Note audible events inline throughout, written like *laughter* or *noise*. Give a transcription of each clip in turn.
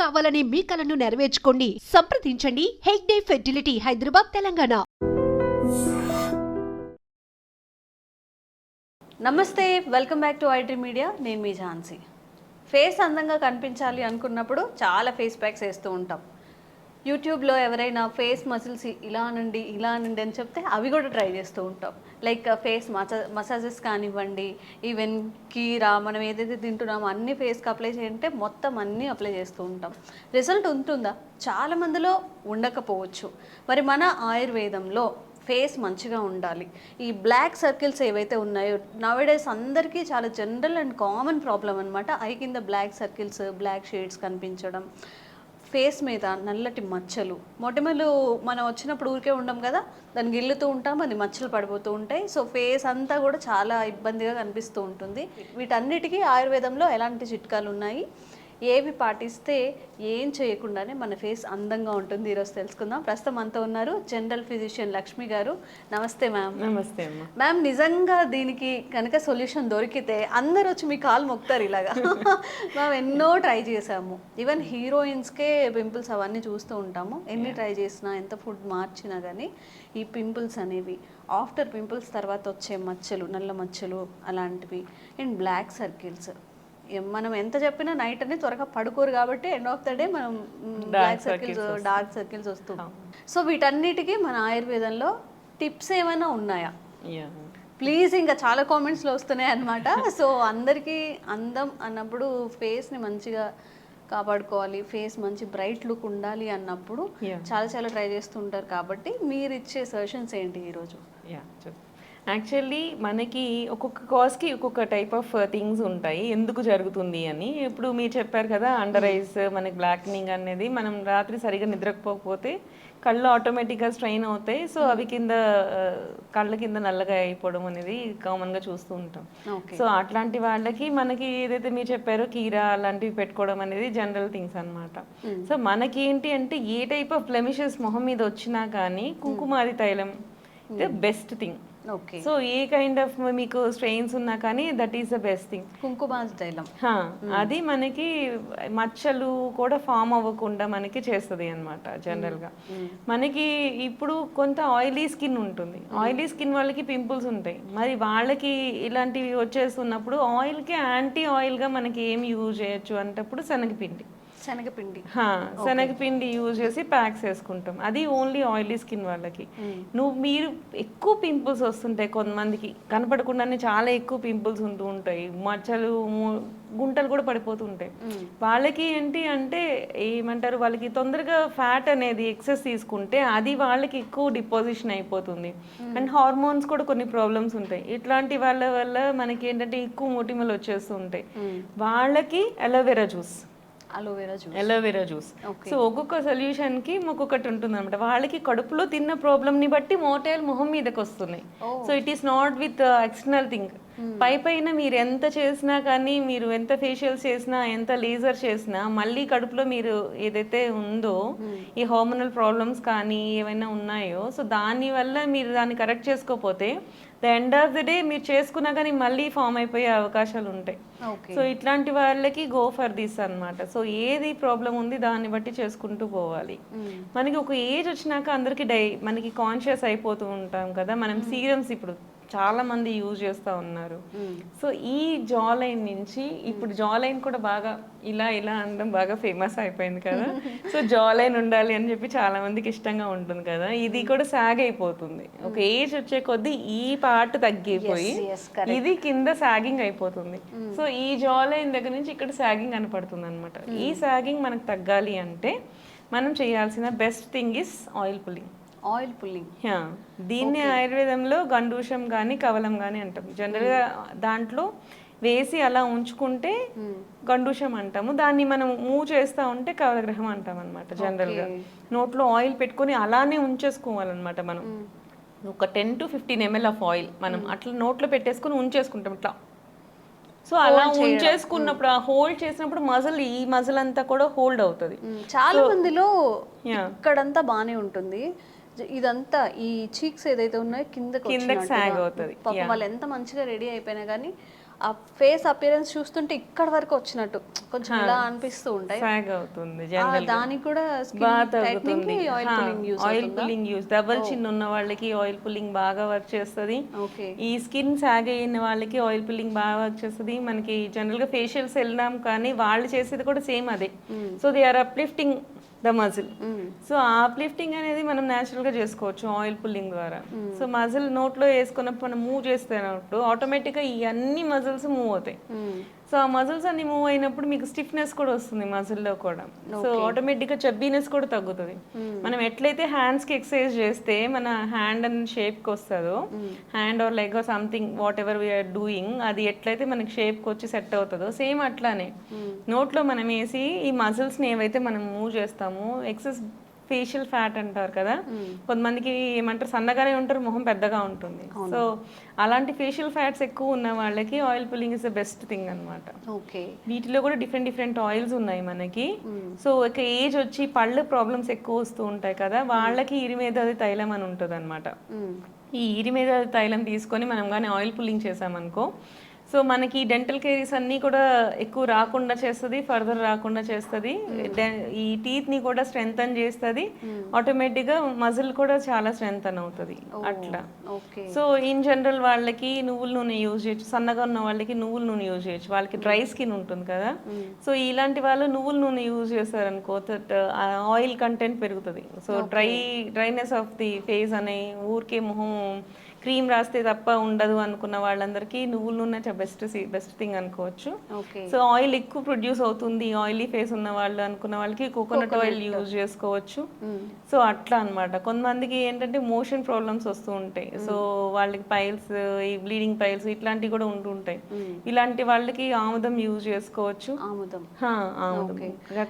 కావాలనే మీ కలను నెరవేర్చుకోండి. సంప్రదించండి. హెగ్డే ఫెర్టిలిటీ హైదరాబాద్ తెలంగాణ. నమస్తే welcome back to IT media. నేను మీ ఝాన్సీ. ఫేస్ అందంగా కనిపించాలి అనుకున్నప్పుడు చాలా ఫేస్ ప్యాక్స్ వేస్తూ ఉంటాం. యూట్యూబ్లో ఎవరైనా ఫేస్ మసిల్స్ ఇలా నుండి ఇలా నుండి అని చెప్తే అవి కూడా ట్రై చేస్తూ ఉంటాం. లైక్ ఫేస్ మసా మసాజెస్ కానివ్వండి ఈవెన్ కీరా మనం ఏదైతే తింటున్నామో అన్ని ఫేస్కి అప్లై చేయంటే మొత్తం అన్నీ అప్లై చేస్తూ ఉంటాం. రిజల్ట్ ఉంటుందా? చాలా మందిలో ఉండకపోవచ్చు. మరి మన ఆయుర్వేదంలో ఫేస్ మంచిగా ఉండాలి. ఈ బ్లాక్ సర్కిల్స్ ఏవైతే ఉన్నాయో నవడేస్ అందరికీ చాలా జనరల్ అండ్ కామన్ ప్రాబ్లం అనమాట ఐ కింద బ్లాక్ సర్కిల్స్ బ్లాక్ షేడ్స్ కనిపించడం. ఫేస్ మీద నల్లటి మచ్చలు. మొటిమలు మనం వచ్చినప్పుడు ఊరికే ఉండం కదా దాన్ని గిల్లుతూ ఉంటాం అది మచ్చలు పడిపోతూ ఉంటాయి. సో ఫేస్ అంతా కూడా చాలా ఇబ్బందిగా కనిపిస్తూ ఉంటుంది. వీటన్నిటికీ ఆయుర్వేదంలో ఎలాంటి చిట్కాలు ఉన్నాయి? ఏవి పాటిస్తే ఏం చేయకుండానే మన ఫేస్ అందంగా ఉంటుంది. ఈరోజు తెలుసుకుందాం. ప్రస్తుతం అంతా ఉన్నారు జనరల్ ఫిజిషియన్ లక్ష్మి గారు. నమస్తే మ్యామ్. నమస్తే మ్యామ్ నిజంగా దీనికి కనుక సొల్యూషన్ దొరికితే అందరు వచ్చి మీ కాలు మొక్తారు ఇలాగా. *laughs* మేము ఎన్నో ట్రై చేసాము ఈవెన్ హీరోయిన్స్కే పింపుల్స్ అవన్నీ చూస్తూ ఉంటాము. ఎన్ని ట్రై చేసినా ఎంత ఫుడ్ మార్చినా కానీ ఈ పింపుల్స్ అనేవి ఆఫ్టర్ పింపుల్స్ తర్వాత వచ్చే మచ్చలు నల్ల మచ్చలు అలాంటివి అండ్ బ్లాక్ సర్కిల్స్. మనం ఎంత చెప్పినా నైట్ అనేది త్వరగా పడుకోరు కాబట్టి ఎండ్ ఆఫ్ ద డే మనం బ్లాక్ సర్కిల్స్ డార్క్ సర్కిల్స్ వస్తూ. సో వీటన్నిటికీ మన ఆయుర్వేదంలో టిప్స్ ఏమైనా ఉన్నాయా? ప్లీజ్ ఇంకా చాలా కామెంట్స్లో వస్తున్నాయి అనమాట *laughs* సో అందరికీ అందం అన్నప్పుడు ఫేస్ని మంచిగా కాపాడుకోవాలి ఫేస్ మంచి బ్రైట్ లుక్ ఉండాలి అన్నప్పుడు. చాలా చాలా ట్రై చేస్తుంటారు కాబట్టి మీరు ఇచ్చే సజెషన్స్ ఏంటి ఈరోజు? యా యాక్చువల్లీ మనకి ఒక్కొక్క కాజ్కి ఒక్కొక్క టైప్ ఆఫ్ థింగ్స్ ఉంటాయి. ఎందుకు జరుగుతుంది అని. ఇప్పుడు మీరు చెప్పారు కదా అండర్ ఐస్ మనకి బ్లాక్నింగ్ అనేది మనం రాత్రి సరిగా నిద్రపోకపోతే కళ్ళు ఆటోమేటిక్గా స్ట్రెయిన్ అవుతాయి. సో అవి కింద ఆ, కళ్ళ కింద నల్లగా అయిపోవడం అనేది కామన్గా చూస్తూ ఉంటాం. సో అట్లాంటి వాళ్ళకి మనకి ఏదైతే మీరు చెప్పారో కీరా అలాంటివి పెట్టుకోవడం అనేది జనరల్ థింగ్స్ అన్నమాట. సో మనకి ఏంటి అంటే ఏ టైప్ ఆఫ్ బ్లెమిషెస్ మొహం మీద వచ్చినా కానీ Kumkumadi tailam best thing so a kind of మీకు స్ట్రెయిన్స్ ఉన్నా కానీ that is the best thing కుంకుమాజ్ తైలం. అది మనకి మచ్చలు కూడా ఫామ్ అవ్వకుండా మనకి చేస్తుంది అనమాట జనరల్గా మనకి ఇప్పుడు కొంత ఆయిలీ స్కిన్ ఉంటుంది. ఆయిలీ స్కిన్ వాళ్ళకి పింపుల్స్ ఉంటాయి. మరి వాళ్ళకి ఇలాంటివి వచ్చేస్తున్నప్పుడు ఆయిల్కి యాంటీ ఆయిల్గా మనకి ఏం యూజ్ చేయొచ్చు అంటప్పుడు శనగపిండి. శనగపిండి. శనగపిండి యూజ్ చేసి ప్యాక్స్ వేసుకుంటాం. అది ఓన్లీ ఆయిలీ స్కిన్ వాళ్ళకి. నువ్వు మీరు ఎక్కువ పింపుల్స్ వస్తుంటాయి కొంతమందికి. కనపడకుండానే చాలా ఎక్కువ పింపుల్స్ ఉంటూ ఉంటాయి. మచ్చలు గుంటలు కూడా పడిపోతూ ఉంటాయి వాళ్ళకి ఏంటి అంటే ఏమంటారు? వాళ్ళకి తొందరగా ఫ్యాట్ అనేది ఎక్సెస్ తీసుకుంటే అది వాళ్ళకి ఎక్కువ డిపాజిషన్ అయిపోతుంది. అండ్ హార్మోన్స్ కూడా కొన్ని ప్రాబ్లమ్స్ ఉంటాయి. ఇట్లాంటి వాళ్ళ వల్ల మనకి ఏంటంటే ఎక్కువ మొటిమలు వచ్చేస్తూ ఉంటాయి వాళ్ళకి aloe vera juice aloe vera juice. Aloe vera juice. So ఒక్కొక్క సొల్యూషన్కి ఒక్కొక్కటి ఉంటుంది అనమాట వాళ్ళకి కడుపులో తిన్న ప్రాబ్లమ్ని బట్టి మోటైల్ మొహం మీదకి వస్తున్నాయి so it is not with external thing పై పైన మీరు ఎంత చేసినా కానీ మీరు ఎంత ఫేషియల్స్ చేసినా ఎంత లేజర్ చేసినా మళ్ళీ కడుపులో మీరు ఏదైతే ఉందో ఈ హార్మోనల్ ప్రాబ్లమ్స్ కానీ ఏమైనా ఉన్నాయో సో దాని వల్ల మీరు దాన్ని కరెక్ట్ చేసుకోకపోతే the end of the day మీరు చేసుకున్నా కానీ మళ్ళీ ఫామ్ అయిపోయే అవకాశాలు ఉంటాయి. సో ఇట్లాంటి వాళ్ళకి గో ఫర్ దిస్ అన్నమాట. సో ఏది ప్రాబ్లం ఉంది దాన్ని బట్టి చేసుకుంటూ పోవాలి. మనకి ఒక ఏజ్ వచ్చినాక అందరికి డై మనకి కాన్షియస్ అయిపోతూ ఉంటాం కదా. మనం సీరమ్స్ ఇప్పుడు చాలా మంది యూజ్ చేస్తూ ఉన్నారు. సో ఈ జా లైన్ నుంచి ఇప్పుడు జా లైన్ కూడా బాగా ఇలా ఇలా అనడం బాగా ఫేమస్ అయిపోయింది కదా. *laughs* సో జా లైన్ ఉండాలి అని చెప్పి చాలా మందికి ఇష్టంగా ఉంటుంది కదా. ఇది కూడా సాగ్ అయిపోతుంది. ఒక ఏజ్ వచ్చే కొద్దీ ఈ పార్ట్ తగ్గిపోయి ఇది కింద సాగింగ్ అయిపోతుంది. సో ఈ జా లైన్ దగ్గర నుంచి ఇక్కడ సాగింగ్ కనపడుతుంది అనమాట ఈ సాగింగ్ మనకు తగ్గాలి అంటే మనం చేయాల్సిన best thing is oil pulling oil pulling. దీన్ని ఆయుర్వేదంలో గండూషం కానీ కవలం కానీ అంటాం. జనరల్గా దాంట్లో వేసి అలా ఉంచుకుంటే గండూషం అంటాము. దాన్ని మనం మూవ్ చేస్తూ ఉంటే కవలగ్రహం అంటాం అనమాట జనరల్గా నోట్లో ఆయిల్ పెట్టుకొని అలానే ఉంచేసుకోవాలన్నమాట మనం. ఒక ten to fifteen ML of oil మనం అట్లా నోట్లో పెట్టేసుకొని ఉంచేసుకుంటాం ఇట్లా. సో అలా ఉంచేసుకున్నప్పుడు ఆ హోల్డ్ చేసినప్పుడు మజల్ ఈ మజల్ అంతా కూడా హోల్డ్ అవుతుంది. చాలా మందిలో. ఇక్కడంతా బానే ఉంటుంది. ఇదంతా ఈ చీక్స్ ఏదైతే ఉన్నాయో కిందకి కిందకి sag అవుతది. పాపం వాళ్ళు ఎంత మంచిగా రెడీ అయిపోయినా కానీ ఆ ఫేస్ అపియరెన్స్ చూస్తుంటే ఇక్కడ వరకు వచ్చినట్టు. కొంచెం ఇలా అనిపిస్తూ ఉంటాయి. సాగ్ అవుతుంది దానికి కూడా oil pulling use oil pulling use double chin ఉన్న వాళ్ళకి ఆయిల్ పుల్లింగ్ బాగా వర్క్ చేస్తుంది. ఈ స్కిన్ సాగ్ అయిన వాళ్ళకి ఆయిల్ పుల్లింగ్ బాగా వర్క్ చేస్తుంది. మనకి జనరల్గా ఫేషియల్స్ వెళ్ళినాం కానీ వాళ్ళు చేసేది కూడా సేమ్ అదే. So they are uplifting the muscle so ఆ అప్లిఫ్టింగ్ అనేది మనం natural గా చేసుకోవచ్చు ఆయిల్ పుల్లింగ్ ద్వారా. సో మజిల్ నోట్లో వేసుకున్నప్పుడు మనం మూవ్ చేస్తున్నప్పుడు ఆటోమేటిక్గా ఈ అన్ని మజిల్స్ మూవ్ అవుతాయి. సో ఆ మజిల్స్ అన్ని మూవ్ అయినప్పుడు మీకు స్టిఫ్నెస్ కూడా వస్తుంది మజిల్లో కూడా. సో ఆటోమేటిక్గా చబ్బీనెస్ కూడా తగ్గుతుంది. మనం ఎట్లయితే హ్యాండ్స్కి ఎక్సర్సైజ్ చేస్తే మన హ్యాండ్ అండ్ షేప్కి వస్తుందో hand or leg something whatever we are doing అది ఎట్లయితే మనకి షేప్కి వచ్చి సెట్ అవుతుందో సేమ్ అట్లానే. నోట్లో మనం వేసి ఈ మజిల్స్ని ఏవైతే మనం మూవ్ చేస్తామో ఎక్సెస్ ఫేషియల్ ఫ్యాట్ అంటారు కదా? కొంతమందికి ఏమంటారు సన్నగానే ఉంటారు మొహం పెద్దగా ఉంటుంది. సో అలాంటి ఫేషియల్ ఫ్యాట్స్ ఎక్కువ ఉన్న వాళ్ళకి oil pulling is the best thing అన్నమాట. ఓకే. వీటిలో కూడా డిఫరెంట్ డిఫరెంట్ ఆయిల్స్ ఉన్నాయి మనకి. సో ఒక ఏజ్ వచ్చి పళ్ళు ప్రాబ్లమ్స్ ఎక్కువ వస్తూ ఉంటాయి కదా వాళ్ళకి ఇరిమేదది తైలం అని ఉంటుంది అనమాట ఈ ఇరిమేద తైలం తీసుకొని మనం కానీ ఆయిల్ పుల్లింగ్ చేసామనుకో సో మనకి డెంటల్ కేరీస్ అన్నీ కూడా ఎక్కువ రాకుండా చేస్తుంది ఫర్దర్ రాకుండా చేస్తుంది. ఈ టీత్ని కూడా స్ట్రెంగ్తన్ చేస్తుంది. ఆటోమేటిక్గా మజిల్ కూడా చాలా స్ట్రెంగ్తన్ అవుతుంది. అట్లా. సో ఇన్ జనరల్ వాళ్ళకి నువ్వుల నూనె యూజ్ చేయొచ్చు. సన్నగా ఉన్న వాళ్ళకి నువ్వుల నూనె యూజ్ చేయొచ్చు. వాళ్ళకి డ్రై స్కిన్ ఉంటుంది కదా. సో ఇలాంటి వాళ్ళు నువ్వుల నూనె యూజ్ చేస్తారనుకో ఆయిల్ కంటెంట్ పెరుగుతుంది. So dry dryness of the face అనే ఊరికే మొహం క్రీమ్ రాస్తే తప్ప ఉండదు అనుకున్న వాళ్ళందరికీ నువ్వుల నూనె బెస్ట్ బెస్ట్ థింగ్ అనుకోవచ్చు. సో ఆయిల్ ఎక్కువ ప్రొడ్యూస్ అవుతుంది. ఆయిలీ ఫేస్ ఉన్న వాళ్ళు అనుకున్న వాళ్ళకి కోకోనట్ ఆయిల్ యూజ్ చేసుకోవచ్చు. సో అట్లా అన్నమాట. కొంతమందికి ఏంటంటే మోషన్ ప్రాబ్లమ్స్ వస్తూ ఉంటాయి. సో వాళ్ళకి పైల్స్ ఈ బ్లీడింగ్ పైల్స్ ఇట్లాంటివి కూడా ఉంటూ ఉంటాయి. ఇలాంటి వాళ్ళకి ఆముదం యూజ్ చేసుకోవచ్చు. ఆముదం.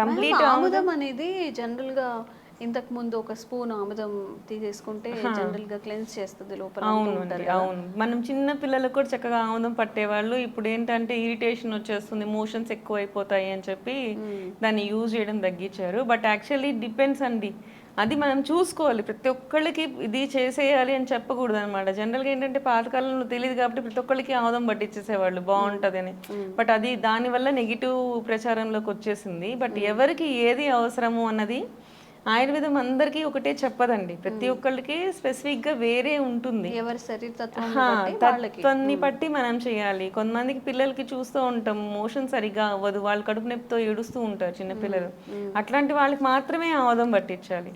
కంప్లీట్ ఆముదం. అనేది జనరల్గా ఇంతకు ముందు ఒక స్పూన్ ఆముదం తీసేసుకుంటే జనరల్గా క్లెన్స్ చేస్తుంది లోపల అవును అవును. మనం చిన్న పిల్లలకు కూడా చక్కగా ఆముదం పట్టేవాళ్ళు. ఇప్పుడు ఏంటంటే ఇరిటేషన్ వచ్చేస్తుంది మోషన్స్ ఎక్కువ అయిపోతాయి అని చెప్పి దాన్ని యూజ్ చేయడం తగ్గించారు. బట్ యాక్చువల్లీ డిపెండ్స్ అండి. అది మనం చూసుకోవాలి. ప్రతి ఒక్కళ్ళకి ఇది చేసేయాలి అని చెప్పకూడదు అనమాట జనరల్గా ఏంటంటే పాతకాలంలో తెలియదు కాబట్టి ప్రతి ఒక్కళ్ళకి ఆముదం పట్టించేసేవాళ్ళు బాగుంటుంది అని. బట్ అది దానివల్ల నెగిటివ్ ప్రచారంలోకి వచ్చేసింది. బట్ ఎవరికి ఏది అవసరము అన్నది ఆయుర్వేదం అందరికీ ఒకటే చెప్పదండి. ప్రతి ఒక్కళ్ళకి స్పెసిఫిక్గా వేరే ఉంటుంది. ఎవరి తత్వాన్ని బట్టి మనం చేయాలి. కొంతమందికి పిల్లలకి చూస్తూ ఉంటాం మోషన్ సరిగా అవ్వదు వాళ్ళు కడుపు నొప్పితో ఏడుస్తూ ఉంటారు చిన్న పిల్లలు. అట్లాంటి వాళ్ళకి మాత్రమే ఆముదం పట్టించాలి.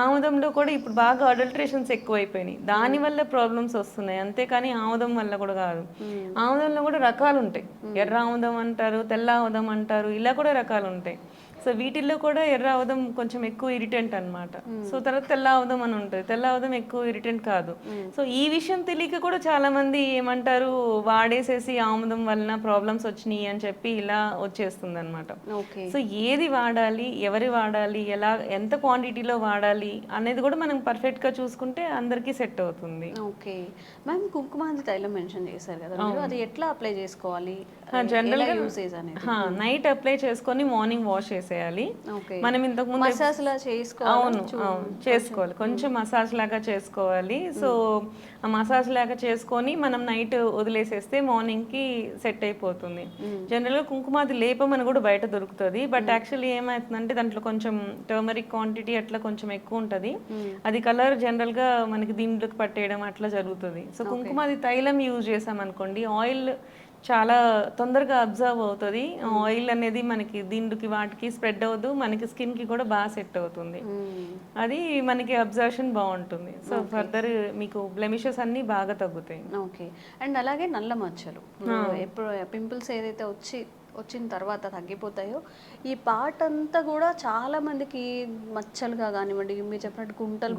ఆముదంలో కూడా ఇప్పుడు బాగా అడల్ట్రేషన్స్ ఎక్కువైపోయినాయి. దాని వల్ల ప్రాబ్లమ్స్ వస్తున్నాయి. అంతేకాని ఆముదం వల్ల కూడా కాదు. ఆముదంలో కూడా రకాలు ఉంటాయి ఎర్ర ఆముదం అంటారు తెల్ల ఆముదం అంటారు ఇలా కూడా రకాలు ఉంటాయి సో వీటిల్లో కూడా ఎర్ర ఆముదం కొంచెం ఎక్కువ ఇరిటెంట్ అన్నమాట. సో తర్వాత తెల్ల ఆముదం అని ఉంటుంది. తెల్ల ఆముదం ఎక్కువ ఇరిటెంట్ కాదు. సో ఈ విషయం తెలియక కూడా చాలా మంది ఏమంటారు వాడేసేసి ఆముదం వలన ప్రాబ్లమ్స్ వచ్చినాయి అని చెప్పి ఇలా వచ్చేస్తుంది అనమాట సో ఏది వాడాలి ఎవరి వాడాలి ఎలా ఎంత క్వాంటిటీలో వాడాలి అనేది కూడా మనం పర్ఫెక్ట్గా చూసుకుంటే అందరికీ సెట్ అవుతుంది. ఓకే. మ్యామ్ కుంకుమాది తైలం మెన్షన్ చేశారు కదా అది ఎట్లా అప్లై చేసుకోవాలి? జనరల్గా యూసేజ్ అనేది? నైట్ అప్లై చేసుకొని మార్నింగ్ వాష్ చేసేయాలి ఓకే. మనం ఇంతకు ముందు మసాజ్ లా చేసుకోవాలి అవును అవును. చేసుకోవాలి. కొంచెం. మసాజ్ లాగా చేసుకోవాలి. సో ఆ మసాజ్ లాగా చేసుకొని మనం నైట్ వదిలేసేస్తే మార్నింగ్కి సెట్ అయిపోతుంది. జనరల్గా కుంకుమాది లేపం అని కూడా బయట దొరుకుతుంది. బట్ యాక్చువల్లీ ఏమవుతుందంటే దాంట్లో కొంచెం టర్మరిక్ క్వాంటిటీ అట్లా కొంచెం ఎక్కువ ఉంటది. అది కలర్ జనరల్గా మనకి దీంట్లోకి పట్టేయడం అట్లా జరుగుతుంది. సో కుంకుమాది తైలం యూజ్ చేసాం అనుకోండి ఆయిల్ చాలా తొందరగా అబ్జర్వ్ అవుతుంది. ఆయిల్ అనేది మనకి దిండుకి వాటికి స్ప్రెడ్ అవ్వదు. మనకి స్కిన్కి కూడా బాగా సెట్ అవుతుంది. అది మనకి అబ్జర్షన్ బాగుంటుంది. సో ఫర్దర్ మీకు బ్లెమిషెస్ అన్ని బాగా తగ్గుతాయి. ఓకే. అండ్ అలాగే నల్ల మచ్చలు. ఎప్పుడు పింపుల్స్ ఏదైతే వచ్చి వచ్చిన తర్వాత తగ్గిపోతాయో. ఈ పార్ట్ అంతా కూడా చాలా మందికి మచ్చలుగా కానివ్వండి మీరు చెప్పినట్టు గుంటలు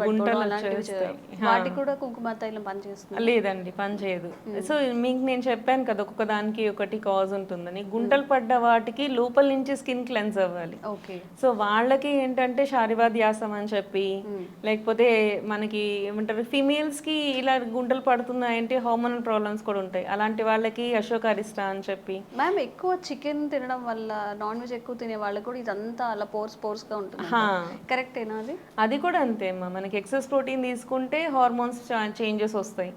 చే- వాటికి కూడా కుంకుమ తైలం పనిచేస్తుంది. లేదండి పని చేయదు. సో మీకు నేను చెప్పాను కదా ఒక్కొక్క దానికి ఒకటి కాజ్ ఉంటుందని. గుంటలు పడ్డ వాటికి లోపల నుంచి స్కిన్ క్లెన్స్ అవ్వాలి. ఓకే. సో వాళ్ళకి ఏంటంటే శారీవాద్యాసం అని చెప్పి లేకపోతే మనకి ఏమంటారు ఫిమేల్స్కి ఇలా గుంటలు పడుతున్నాయంటే హార్మోనల్ ప్రాబ్లమ్స్ కూడా ఉంటాయి. అలాంటి వాళ్ళకి అశోకారిస్టా అని చెప్పి. మ్యామ్ ఎక్కువ చికెన్ చికెన్ తినడం వల్ల నాన్ వెజ్ ఎక్కువ తినే వాళ్ళకి కూడా ఇదంతా అలా పోర్స్ పోర్స్గా ఉంటుంది. కరెక్టేనా అది? అది కూడా అంతే అమ్మా. మనకి ఎక్సెస్ ప్రోటీన్ తీసుకుంటే హార్మోన్స్ చేంజెస్ వస్తాయి.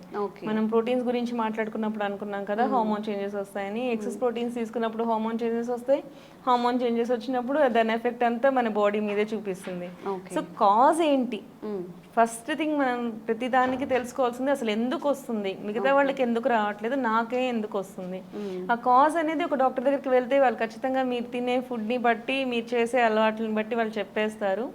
మనం ప్రోటీన్స్ గురించి మాట్లాడుకున్నప్పుడు అనుకున్నాం కదా హార్మోన్ చేంజెస్ వస్తాయని. ఎక్సెస్ ప్రోటీన్స్ తీసుకున్నప్పుడు హార్మోన్ చేంజెస్ వస్తాయి. హార్మోన్ చేంజెస్ వచ్చినప్పుడు దాని ఎఫెక్ట్ అంతా మన బాడీ మీదే చూపిస్తుంది. సో కాజ్ ఏంటి? ఫస్ట్ థింగ్ మనం ప్రతిదానికి తెలుసుకోవాల్సింది అసలు ఎందుకు వస్తుంది? మిగతా వాళ్ళకి ఎందుకు రావట్లేదు? నాకే ఎందుకు వస్తుంది? ఆ కాజ్ అనేది ఒక డాక్టర్ దగ్గరికి వెళ్తే వాళ్ళు ఖచ్చితంగా మీరు తినే ఫుడ్ని బట్టి మీరు చేసే అలవాట్లని బట్టి వాళ్ళు చెప్పేస్తారు.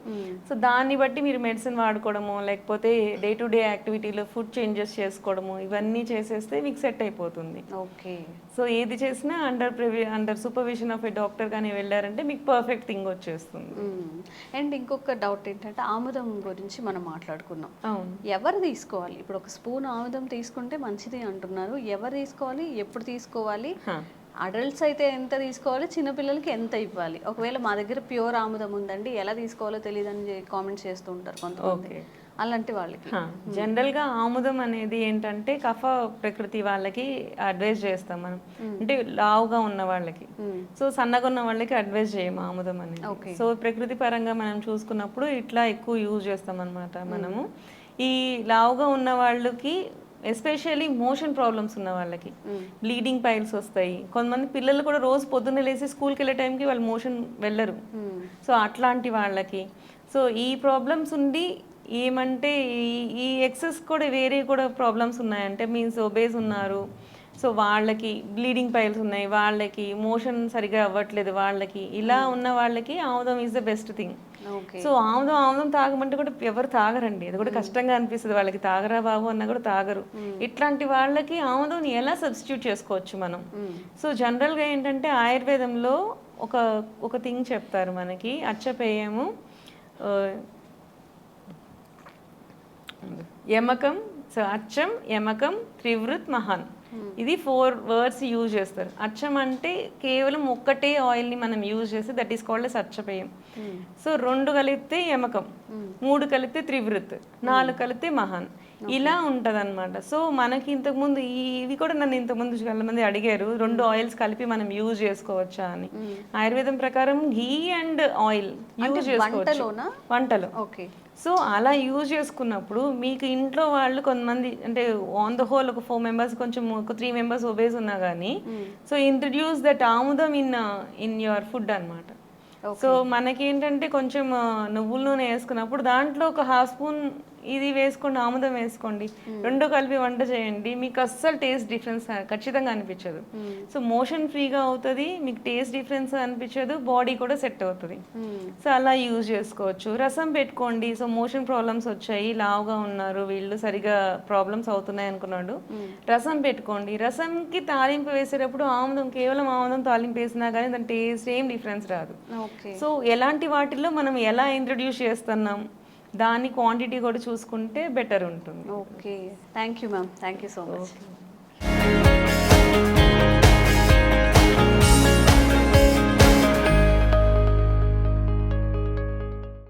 సో దాన్ని బట్టి మీరు మెడిసిన్ వాడుకోవడము లేకపోతే డే టు డే యాక్టివిటీలో ఫుడ్ చేంజెస్ చేసుకోవడము ఇవన్నీ చేసేస్తే మీకు సెట్ అయిపోతుంది. ఓకే. సో ఏది చేసినా under ప్రివి under supervision of a doctor కానీ వెళ్ళారంటే మీకు పర్ఫెక్ట్ థింగ్ వచ్చేస్తుంది. అండ్ ఇంకొక డౌట్ ఏంటంటే ఆముదం గురించి మనం మాట్లాడుకున్నాం ఎవరు తీసుకోవాలి? ఇప్పుడు ఒక స్పూన్ ఆముదం తీసుకుంటే మంచిది అంటున్నారు. ఎవరు తీసుకోవాలి? ఎప్పుడు తీసుకోవాలి. అడల్ట్స్ అయితే ఎంత తీసుకోవాలి? చిన్నపిల్లలకి ఎంత ఇవ్వాలి? ఒకవేళ మా దగ్గర ప్యూర్ ఆముదం ఉందండి ఎలా తీసుకోవాలో తెలియదని కామెంట్స్ చేస్తూ ఉంటారు కొంతమంది. ఓకే. అలాంటి వాళ్ళకి. జనరల్గా ఆముదం అనేది ఏంటంటే కఫ ప్రకృతి వాళ్ళకి అడ్వైజ్ చేస్తాం మనం. అంటే లావుగా ఉన్న వాళ్ళకి. సో సన్నగా ఉన్న వాళ్ళకి అడ్వైజ్ చేయము ఆముదం అనేది. సో ప్రకృతి పరంగా మనం చూసుకున్నప్పుడు ఇట్లా ఎక్కువ యూజ్ చేస్తాం అనమాట మనము. ఈ లావుగా ఉన్న వాళ్ళకి ఎస్పెషల్లీ మోషన్ ప్రాబ్లమ్స్ ఉన్న వాళ్ళకి. బ్లీడింగ్ పైల్స్ వస్తాయి. కొంతమంది పిల్లలు కూడా రోజు పొద్దున్న లేసి స్కూల్కి వెళ్ళే టైంకి వాళ్ళు మోషన్ వెళ్ళరు. సో అట్లాంటి వాళ్ళకి. సో ఈ ప్రాబ్లమ్స్ ఉండి ఏమంటే ఈ ఈ ఎక్సెస్ కూడా వేరే కూడా ప్రాబ్లమ్స్ ఉన్నాయంటే మీన్స్ ఒబేస్ ఉన్నారు. సో వాళ్ళకి బ్లీడింగ్ పైల్స్ ఉన్నాయి. వాళ్ళకి మోషన్ సరిగా అవ్వట్లేదు. వాళ్ళకి ఇలా ఉన్న వాళ్ళకి ఆముదం is the best thing so ఆముదం ఆముదం తాగమంటే కూడా ఎవరు తాగరండి. అది కూడా కష్టంగా అనిపిస్తుంది వాళ్ళకి. తాగరా బాబు అన్నా కూడా తాగరు. ఇట్లాంటి వాళ్ళకి ఆముదం ఎలా సబ్స్టిట్యూట్ చేసుకోవచ్చు మనం? సో జనరల్గా ఏంటంటే ఆయుర్వేదంలో ఒక ఒక థింగ్ చెప్తారు మనకి. అచ్చపేయము యమకం సో అచ్చం యమకం త్రివృత్ మహాన్. ఇది ఫోర్ వర్డ్స్ యూజ్ చేస్తారు. అచ్చం అంటే కేవలం ఒక్కటే ఆయిల్ని మనం యూజ్ చేస్తే దట్ ఈస్ కాల్డ్ ఎస్ అచ్చపేయం. సో రెండు కలిపితే యమకం మూడు కలిపితే త్రివృత్ నాలుగు కలిపితే మహాన్. ఇలా ఉంటది సో మనకి ఇంతకుముందు ఇవి కూడా నన్ను ఇంతకుముందు చాలా మంది అడిగారు రెండు ఆయిల్స్ కలిపి మనం యూజ్ చేసుకోవచ్చా అని. ఆయుర్వేదం ప్రకారం ఘీ అండ్ ఆయిల్ యూజ్ చేసుకోవచ్చు? వంటలో. ఓకే సో అలా యూజ్ చేసుకున్నప్పుడు మీకు ఇంట్లో వాళ్ళు కొంతమంది అంటే ఆన్ ద హోల్ ఒక ఫోర్ మెంబర్స్ కొంచెం ఒక త్రీ మెంబర్స్ ఒబేస్ ఉన్నా కానీ సో ఇంట్రడ్యూస్ దట్ ఆముదం ఇన్ ఇన్ యువర్ ఫుడ్ అన్నమాట. సో మనకేంటంటే కొంచెం నువ్వుల నూనె వేసుకున్నప్పుడు దాంట్లో ఒక హాఫ్ స్పూన్ ఇది వేసుకోండి ఆముదం వేసుకోండి. రెండు కలిపి వంట చేయండి. మీకు అస్సలు టేస్ట్ డిఫరెన్స్ ఖచ్చితంగా అనిపించదు. సో మోషన్ ఫ్రీగా అవుతుంది మీకు టేస్ట్ డిఫరెన్స్ అనిపించదు బాడీ కూడా సెట్ అవుతుంది. సో అలా యూజ్ చేసుకోవచ్చు. రసం పెట్టుకోండి. సో మోషన్ ప్రాబ్లమ్స్ వచ్చాయి లావుగా ఉన్నారు వీళ్ళు సరిగా ప్రాబ్లమ్స్ అవుతున్నాయి అనుకున్నాడు. రసం పెట్టుకోండి. రసంకి తాలింపు వేసేటప్పుడు ఆముదం కేవలం ఆముదం తాలింపు వేసినా కానీ దాని టేస్ట్ ఏం డిఫరెన్స్ రాదు. సో ఎలాంటి వాటిల్లో మనం ఎలా ఇంట్రడ్యూస్ చేస్తున్నాం? దాని క్వాంటిటీ కూడా చూసుకుంటే బెటర్ ఉంటుంది. Okay thank you ma'am thank you so much.